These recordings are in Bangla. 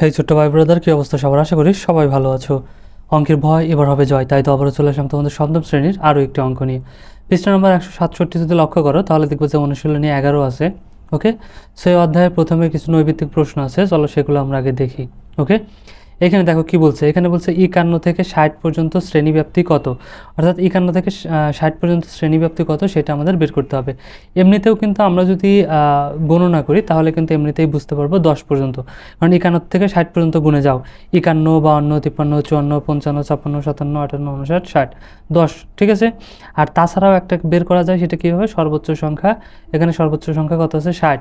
হেই ছোট্ট ভাই ব্রাদার, কী অবস্থা সবার? আশা করি সবাই ভালো আছো। অঙ্কের ভয় এবার হবে জয়, তাই তো আবারও চলে আসলাম তোমাদের সপ্তম শ্রেণির আরও একটি অঙ্ক নিয়ে। পৃষ্ঠা নম্বর একশো সাতষট্টি যদি লক্ষ্য করো, তাহলে দেখব যে অনুশীলনী এগারো আছে, ওকে? সেই অধ্যায়ে প্রথমে কিছু নৈভিত্তিক প্রশ্ন আছে, চলো সেগুলো আমরা আগে দেখি, ওকে? এখানে দেখো কি বলছে? এখানে বলছে একান্ন থেকে ষাট পর্যন্ত শ্রেণীব্যাপ্তি কত? অর্থাৎ একান্ন থেকে ষাট পর্যন্ত শ্রেণীব্যাপ্তি কত সেটা আমাদের বের করতে হবে। এমনিতেও কিন্তু আমরা যদি গণনা করি তাহলে কিন্তু এমনিতেই বুঝতে পারব দশ পর্যন্ত। কারণ একান্ন থেকে ষাট পর্যন্ত গুণে যাও। একান্ন, বাউন্ন, তিপ্পান্ন, চুয়ান্ন, পঞ্চান্ন, ছাপ্পান্ন, সাতান্ন, আটান্ন, উনষাট, ষাট। দশ, ঠিক আছে? আর তাছাড়াও একটা বের করা যায় সেটা কীভাবে সর্বোচ্চ সংখ্যা। এখানে সর্বোচ্চ সংখ্যা কত আছে? ষাট।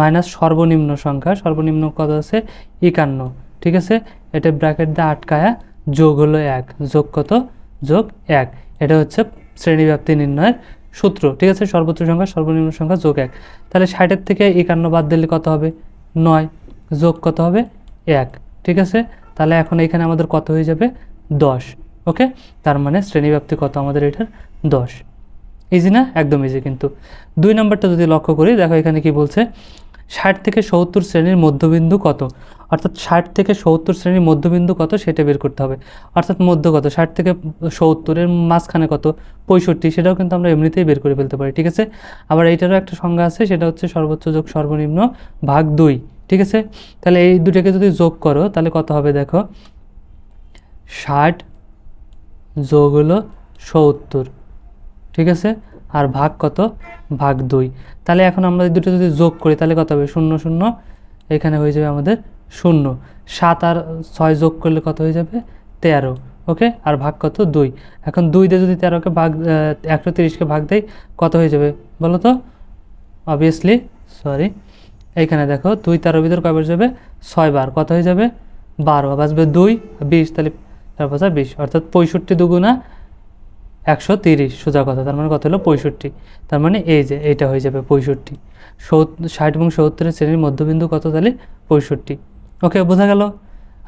মাইনাস সর্বনিম্ন সংখ্যা। সর্বনিম্ন কত আছে? একান্ন। ঠিক আছে? এটা ব্র্যাকেট দিয়ে আটকায়া যোগ হলো এক। যোগ কত? যোগ এক। এটা হচ্ছে শ্রেণীব্যাপ্তি নির্ণয়ের সূত্র। ঠিক আছে? সর্বোচ্চ সংখ্যা, সর্বনিম্ন সংখ্যা, যোগ এক। তাহলে ষাটের থেকে একান্ন বাদ দিলে কত হবে? নয়। যোগ কত হবে? এক। ঠিক আছে? তাহলে এখন এখানে আমাদের কত হয়ে যাবে? দশ। ওকে? তার মানে শ্রেণীব্যাপ্তি কত আমাদের এটার? দশ। ইজি না? একদম ইজি কিন্তু। দুই নম্বরটা যদি লক্ষ্য করি, দেখো এখানে কি বলছে? ষাট থেকে সত্তর শ্রেণির মধ্যবিন্দু কত? অর্থাৎ ষাট থেকে সত্তর শ্রেণির মধ্যবিন্দু কত সেটা বের করতে হবে। অর্থাৎ মধ্য কত? ষাট থেকে সত্তরের মাঝখানে কত? পঁয়ষট্টি, সেটাও কিন্তু আমরা এমনিতেই বের করে ফেলতে পারি, ঠিক আছে? আবার এইটারও একটা সংজ্ঞা আছে, সেটা হচ্ছে সর্বোচ্চ যোগ সর্বনিম্ন ভাগ দুই, ঠিক আছে? তাহলে এই দুটাকে যদি যোগ করো, তাহলে কত হবে দেখো? ষাট যোগ হলো সত্তর, ঠিক আছে? আর ভাগ কত? ভাগ দুই। তাহলে এখন আমরা দুটো যদি যোগ করি, তাহলে কত হবে? শূন্য শূন্য। এখানে হয়ে যাবে আমাদের শূন্য। সাত আর ছয় যোগ করলে কত হয়ে যাবে? তেরো। ওকে? আর ভাগ কত? দুই। এখন দুই দিয়ে যদি তেরোকে ভাগ একশো তিরিশকে ভাগ দেয় কত হয়ে যাবে বলো তো? অবভিয়াসলি সরি এইখানে দেখো, দুই তেরো ভিতর কয়বার যাবে? ছয় বার। কত হয়ে যাবে? বারো। বাঁচবে দুই, বিশ। তাহলে তারপর বিশ। অর্থাৎ পঁয়ষট্টি দুগুণা একশো তিরিশ, সোজা কথা, তার মানে কত হলো? পঁয়ষট্টি। তার মানে এই যে, এইটা হয়ে যাবে পঁয়ষট্টি। ষাট এবং সত্তরের শ্রেণির মধ্যবিন্দু কত তাহলে? পঁয়ষট্টি। ওকে, বোঝা গেল?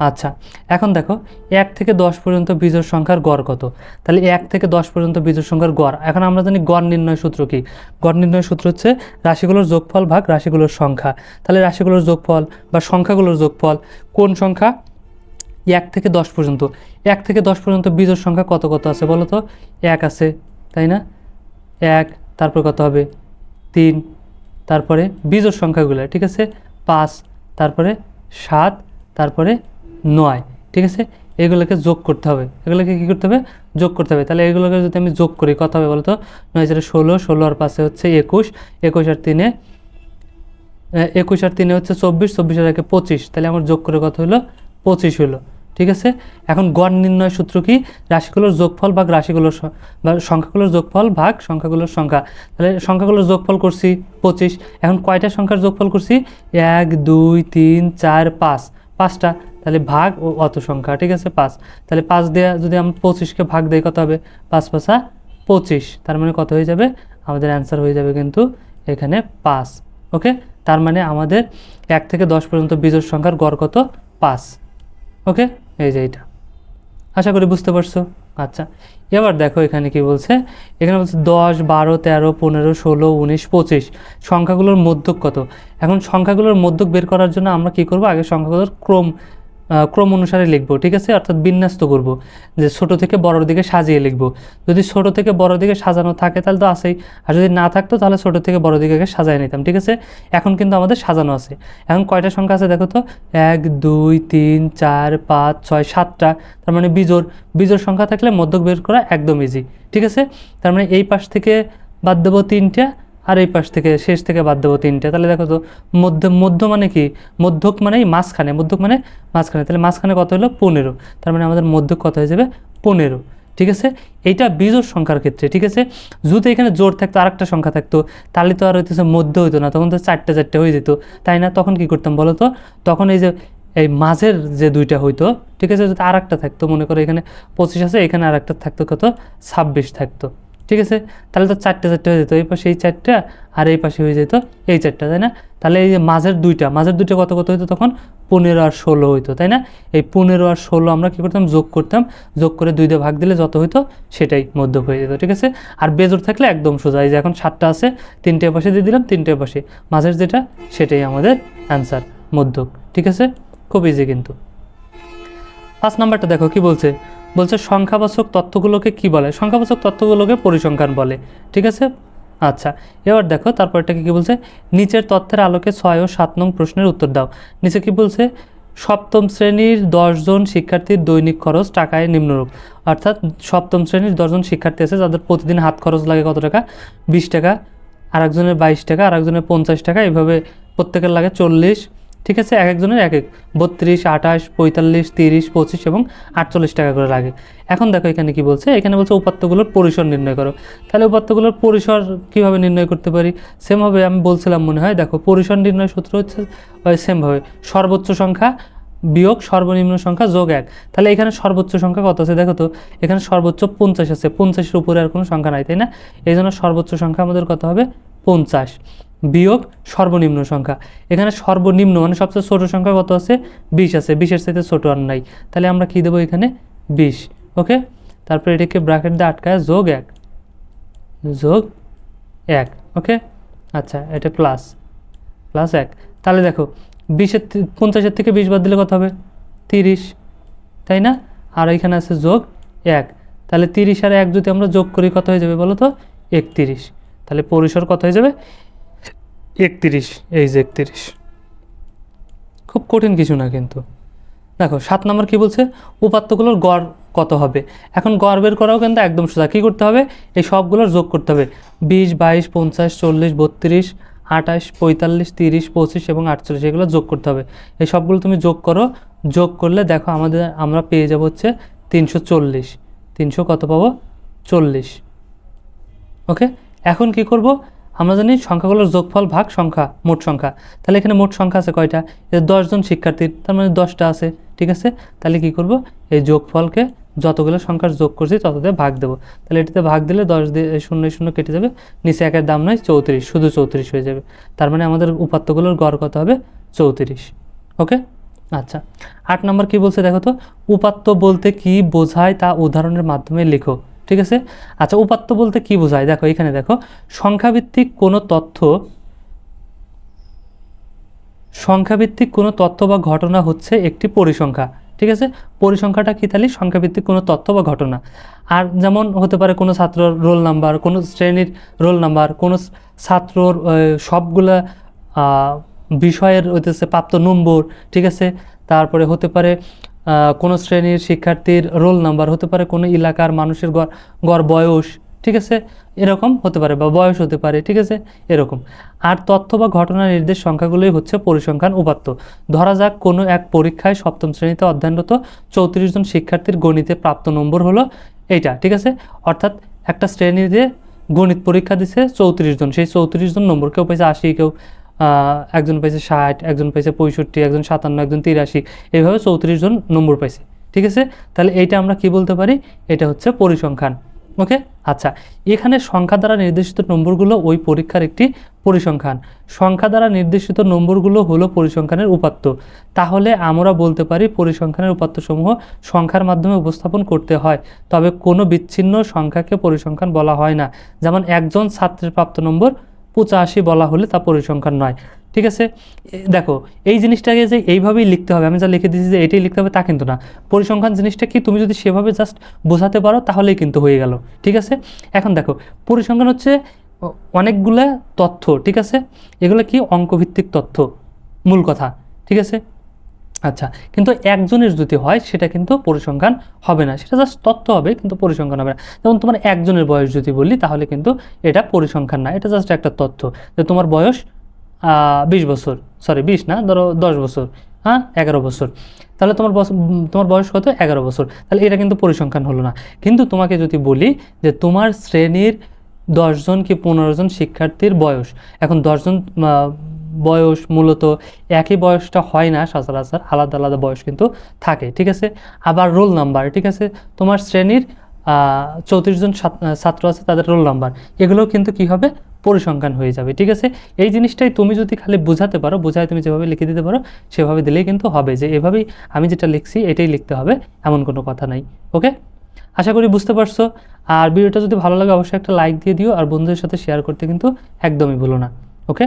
আচ্ছা এখন দেখো, এক থেকে দশ পর্যন্ত বীজের সংখ্যার গড় কত? তাহলে এক থেকে দশ পর্যন্ত বীজের সংখ্যার গড়, এখন আমরা জানি গড় নির্ণয় সূত্র কি? গড় নির্ণয় সূত্র হচ্ছে রাশিগুলোর যোগফল ভাগ রাশিগুলোর সংখ্যা। তাহলে রাশিগুলোর যোগফল বা সংখ্যাগুলোর যোগফল কোন সংখ্যা? এক থেকে দশ পর্যন্ত। এক থেকে দশ পর্যন্ত বীজের সংখ্যা কত কত আছে বলো তো? এক আছে, তাই না? এক, তারপর কত হবে? তিন, তারপরে বীজের সংখ্যাগুলো, ঠিক আছে? পাঁচ, তারপরে সাত, তারপরে নয়, ঠিক আছে? এগুলোকে যোগ করতে হবে। এগুলোকে কী করতে হবে? যোগ করতে হবে। তাহলে এগুলোকে যদি আমি যোগ করি, কত হবে বলো তো? নয় চারে ষোলো ষোলো আর পাশে হচ্ছে একুশ। একুশ আর তিনে, একুশ আর তিনে হচ্ছে চব্বিশ চব্বিশ আর একে পঁচিশ। তাহলে আমার যোগ করে কত হলো? পঁচিশ হলো। ঠিক আছে? এখন গড় নির্ণয় সূত্র কি? রাশিগুলোর যোগফল ভাগ রাশিগুলোর বা সংখ্যাগুলোর যোগফল ভাগ সংখ্যাগুলোর সংখ্যা। তাহলে সংখ্যাগুলোর যোগফল করছি পঁচিশ। এখন কয়টা সংখ্যার যোগফল করছি? এক, দুই, তিন, চার, পাঁচ। পাঁচটা। তাহলে ভাগ ও অত সংখ্যা, ঠিক আছে? পাঁচ। তাহলে পাঁচ দেওয়া যদি আমরা পঁচিশকে ভাগ দেয় কত হবে? পাঁচ পাঁচা পঁচিশ। তার মানে কত হয়ে যাবে? আমাদের অ্যান্সার হয়ে যাবে কিন্তু এখানে পাঁচ। ওকে? তার মানে আমাদের এক থেকে দশ পর্যন্ত বীজের সংখ্যার গড় কত? পাঁচ। ওকে? এই যে এইটা। আশা করি বুঝতে পারছ? আচ্ছা এবার দেখো এখানে কি বলছে? এখানে বলছে দশ, বারো, তেরো, পনেরো, ষোলো, উনিশ, পঁচিশ। সংখ্যাগুলোর মধ্যক কত? এখন সংখ্যাগুলোর মধ্যক বের করার জন্য আমরা কি করব? আগে সংখ্যাগুলোর ক্রম ক্রম অনুসারে লিখব, ঠিক আছে? অর্থাৎ বিন্যস্ত করব, যে ছোট থেকে বড়র দিকে সাজিয়ে লিখব। যদি ছোট থেকে বড় দিকে সাজানো থাকে তাহলে তো আছেই, আর যদি না থাকতো তাহলে ছোট থেকে বড় দিকে সাজায় নিতাম, ঠিক আছে? এখন কিন্তু আমাদের সাজানো আছে। এখন কয়টা সংখ্যা আছে দেখো তো? এক, দুই, তিন, চার, পাঁচ, ছয়, সাতটা। তার মানে বিজোর বিজোর সংখ্যা থাকলে মধ্যক বের করা একদম ইজি ঠিক আছে? তার মানে এই পাশ থেকে বাদ দেবো তিনটা আর এই পাশ থেকে শেষ থেকে বাদ দেবো তিনটা। তাহলে দেখো তো, মধ্য মধ্য মানে কি? মধ্যক মানেই মাঝখানে। মধ্যক মানে মাঝখানে। তাহলে মাঝখানে কত হলো? পনেরো। তার মানে আমাদের মধ্যক কত হয়ে যাবে? পনেরো। ঠিক আছে? এইটা বিজোড় সংখ্যার ক্ষেত্রে, ঠিক আছে? যদি এখানে জোর থাকতো, আরেকটা সংখ্যা থাকতো, তাহলে তো আর হইতেছে মধ্য হইতো না। তখন তো চারটে চারটে হয়ে যেত। তাই না? তখন কি করতাম বলো তো? তখন এই যে, এই মাঝের যে দুইটা হইতো, ঠিক আছে? যদি আর একটা থাকতো, মনে করো এখানে পঁচিশ আছে, এখানে আর একটা থাকতো কত? ছাব্বিশ থাকতো। ঠিক আছে? তাহলে তো চারটে চারটে হয়ে যেত, এই পাশে এই চারটা আর এই পাশে হয়ে যেত এই চারটা, তাই না? তাহলে এই যে মাঝের দুইটা মাঝের দুইটা কত কত হইতো তখন? পনেরো আর ষোলো হইতো, তাই না? এই পনেরো আর ষোলো আমরা কী করতাম? যোগ করতাম, যোগ করে দুই দিয়ে ভাগ দিলে যত হইতো সেটাই মধ্যক হয়ে যেত, ঠিক আছে? আর বেজোর থাকলে একদম সোজা, এই যে এখন সাতটা আছে, তিনটে পাশে দিয়ে দিলাম, তিনটে পাশে। মাঝের যেটা, সেটাই আমাদের অ্যান্সার মধ্যক, ঠিক আছে? খুব ইজি কিন্তু। পাঁচ নাম্বারটা দেখো, কি বলছে? বলছে সংখ্যাবাচক তথ্যগুলোকে কি বলে? সংখ্যাবাচক তথ্যগুলোকে পরিসংখ্যান বলে। ঠিক আছে? আচ্ছা এবার দেখো তারপরটাকে কি বলছে? নিচের তথ্যের আলোকে ছয় ও সাত নং প্রশ্নের উত্তর দাও। নিচে কি বলছে? সপ্তম শ্রেণির দশজন শিক্ষার্থীর দৈনিক খরচ টাকায় নিম্নরূপ। অর্থাৎ সপ্তম শ্রেণির দশজন শিক্ষার্থী আছে, যাদের প্রতিদিন হাত খরচ লাগে কত টাকা? বিশ টাকা, আরেকজনের বাইশ টাকা, আরেকজনের পঞ্চাশ টাকা, এভাবে প্রত্যেকের লাগে চল্লিশ ঠিক আছে? এক একজনের এক এক। বত্রিশ, আঠাশ, পঁয়তাল্লিশ, তিরিশ, পঁচিশ এবং আটচল্লিশ টাকা করে লাগে। এখন দেখো এখানে কি বলছে? এখানে বলছে উপাত্তগুলোর পরিসর নির্ণয় করো। তাহলে উপাত্তগুলোর পরিসর কীভাবে নির্ণয় করতে পারি? সেমভাবে আমি বলছিলাম মনে হয়, দেখো পরিসর নির্ণয় সূত্র হচ্ছে সেমভাবে সর্বোচ্চ সংখ্যা বিয়োগ সর্বনিম্ন সংখ্যা যোগ এক। তাহলে এখানে সর্বোচ্চ সংখ্যা কত আছে? দেখো তো, এখানে সর্বোচ্চ পঞ্চাশ আছে। পঞ্চাশের উপরে আর কোনো সংখ্যা নাই, তাই না? এই জন্য সর্বোচ্চ সংখ্যা আমাদের কত হবে? পঞ্চাশ। বিয়োগ সর্বনিম্ন সংখ্যা। এখানে সর্বনিম্ন মানে সবচেয়ে ছোট সংখ্যা কত আছে? বিশ আছে। বিশের সাথে ছোট আর নাই। তাহলে আমরা কী দেবো এখানে? বিশ। ওকে? তারপরে এটাকে ব্র্যাকেট দিয়ে আটকায় যোগ এক। যোগ এক। ওকে? আচ্ছা এটা প্লাস প্লাস এক। তাহলে দেখো, বিশের পঞ্চাশের থেকে বিশ বাদ দিলে কত হবে? তিরিশ। তাই না? আর এখানে আছে যোগ এক। তাহলে তিরিশ আর এক যদি আমরা যোগ করি, কত হয়ে যাবে বলো তো? একতিরিশ। তাহলে পরিসর কত হয়ে যাবে? একতিরিশ, এই যে একতিরিশ। খুব কঠিন কিছু না কিন্তু। দেখো, সাত নম্বর কি বলছে? উপাত্তগুলোর গড় কত হবে? এখন গড় বের করাও কিন্তু একদম সোজা। কী করতে হবে? এই সবগুলোর যোগ করতে হবে। বিশ, বাইশ, পঞ্চাশ, চল্লিশ, বত্রিশ, আঠাশ, পঁয়তাল্লিশ, তিরিশ, পঁচিশ এবং আটচল্লিশ, এগুলো যোগ করতে হবে। এই সবগুলো তুমি যোগ করো। যোগ করলে দেখো আমাদের, আমরা পেয়ে যাব হচ্ছে তিনশো চল্লিশ। তিনশো কত পাবো? চল্লিশ। ওকে? এখন কি করব? আমরা জানি সংখ্যাগুলোর যোগফল ভাগ সংখ্যা, মোট সংখ্যা। তাহলে এখানে মোট সংখ্যা আছে কয়টা? এই দশজন শিক্ষার্থীর তার মানে দশটা আছে, ঠিক আছে? তাহলে কি করব? এই যোগফলকে যতগুলো সংখ্যার যোগ করছি, তততে ভাগ দেবো। তাহলে এটিতে ভাগ দিলে দশ দিয়ে শূন্য শূন্য কেটে যাবে। নিচে একের দাম নয়, চৌত্রিশ। শুধু চৌত্রিশ হয়ে যাবে। তার মানে আমাদের উপাত্তগুলোর গড় কত হবে? চৌত্রিশ। ওকে? আচ্ছা। আট নম্বর কি বলছে দেখো তো? উপাত্ত বলতে কি বোঝায় তা উদাহরণের মাধ্যমে লেখো। ঠিক আছে? আচ্ছা উপাত্ত বলতে কি বোঝায়? দেখো, এখানে দেখো, সংখ্যাভিত্তিক কোনো তথ্য, সংখ্যাভিত্তিক কোনো তথ্য বা ঘটনা হচ্ছে একটি পরিসংখ্যা। ঠিক আছে? পরিসংখ্যাটা কি তাহলে? সংখ্যাভিত্তিক কোনো তথ্য বা ঘটনা। আর যেমন হতে পারে কোনো ছাত্রর রোল নাম্বার, কোনো শ্রেণির রোল নাম্বার, কোনো ছাত্রর সবগুলা বিষয়ের হইতেছে প্রাপ্ত নম্বর, ঠিক আছে? তারপরে হতে পারে কোনো শ্রেণির শিক্ষার্থীর রোল নাম্বার হতে পারে, কোনো এলাকার মানুষের গড় বয়স, ঠিক আছে? এরকম হতে পারে বা বয়স হতে পারে, ঠিক আছে? এরকম। আর তথ্য বা ঘটনা নির্দেশ সংখ্যাগুলোই হচ্ছে পরিসংখ্যান উপাত্ত। ধরা যাক কোনো এক পরীক্ষায় সপ্তম শ্রেণীতে অধ্যয়নরত চৌত্রিশ জন শিক্ষার্থীর গণিতে প্রাপ্ত নম্বর হলো এইটা, ঠিক আছে? অর্থাৎ একটা শ্রেণীতে গণিত পরীক্ষা দিছে চৌত্রিশ জন, সেই চৌত্রিশ জন নম্বর কেউ পাইছে আশি কেউ। একজন পাইছে ষাট, একজন পাইছে পঁয়ষট্টি, একজন সাতান্ন, একজন তিরাশি, এইভাবে চৌত্রিশ জন নম্বর পাইছে, ঠিক আছে? তাহলে এইটা আমরা কি বলতে পারি? এটা হচ্ছে পরিসংখ্যান ওকে আচ্ছা এখানে সংখ্যা দ্বারা নির্দেশিত নম্বরগুলো ওই পরীক্ষার একটি পরিসংখ্যান। সংখ্যা দ্বারা নির্দেশিত নম্বরগুলো হলো পরিসংখ্যানের উপাত্ত। তাহলে আমরা বলতে পারি পরিসংখ্যানের উপাত্তসমূহ সংখ্যার মাধ্যমে উপস্থাপন করতে হয়, তবে কোনো বিচ্ছিন্ন সংখ্যাকে পরিসংখ্যান বলা হয় না। যেমন একজন ছাত্রের প্রাপ্ত নম্বর পঁচাশি বলা হলে তা পরিসংখ্যান নয়। ঠিক আছে? দেখো, এই জিনিসটাকে যে এইভাবেই লিখতে হবে, আমি যা লিখে দিয়েছি যে এটাই লিখতে হবে তা কিন্তু না। পরিসংখ্যান জিনিসটা কি তুমি যদি সেভাবে জাস্ট বোঝাতে পারো, তাহলেই কিন্তু হয়ে গেল। ঠিক আছে? এখন দেখো, পরিসংখ্যান হচ্ছে অনেকগুলো তথ্য, ঠিক আছে? এগুলো কি অঙ্কভিত্তিক তথ্য? মূল কথা। ঠিক আছে? আচ্ছা কিন্তু একজনের যদি হয়, সেটা কিন্তু পরিসংখ্যান হবে না। সেটা জাস্ট তথ্য হবে, কিন্তু পরিসংখ্যান হবে না। যেমন তোমার একজনের বয়স যদি বলি, তাহলে কিন্তু এটা পরিসংখ্যান না। এটা জাস্ট একটা তথ্য যে তোমার বয়স বিশ বছর। সরি বিশ না, ধরো দশ বছর। হ্যাঁ এগারো বছর। তাহলে তোমার তোমার বয়স কত? এগারো বছর। তাহলে এটা কিন্তু পরিসংখ্যান হলো না। কিন্তু তোমাকে যদি বলি যে তোমার শ্রেণির দশজন কি পনেরো জন শিক্ষার্থীর বয়স? এখন দশজন বয়স মূলত একই বয়সটা হয় না সচরাচর, আলাদা আলাদা বয়স কিন্তু থাকে, ঠিক আছে? আবার রোল নাম্বার, ঠিক আছে? তোমার শ্রেণির চৌত্রিশ জন ছাত্র আছে, তাদের রোল নাম্বার, এগুলোও কিন্তু কি হবে? পরিসংখ্যান হয়ে যাবে, ঠিক আছে? এই জিনিসটাই তুমি যদি খালি বোঝাতে পারো, বোঝায় তুমি যেভাবে লিখে দিতে পারো, সেভাবে দিলেই কিন্তু হবে যে এভাবেই আমি যেটা লিখছি, এটাই লিখতে হবে, এমন কোনো কথা নাই, ওকে? আশা করি বুঝতে পারছ। আর ভিডিওটা যদি ভালো লাগে, অবশ্যই একটা লাইক দিয়ে দিও, আর বন্ধুদের সাথে শেয়ার করতে কিন্তু একদমই ভুলো না, ওকে?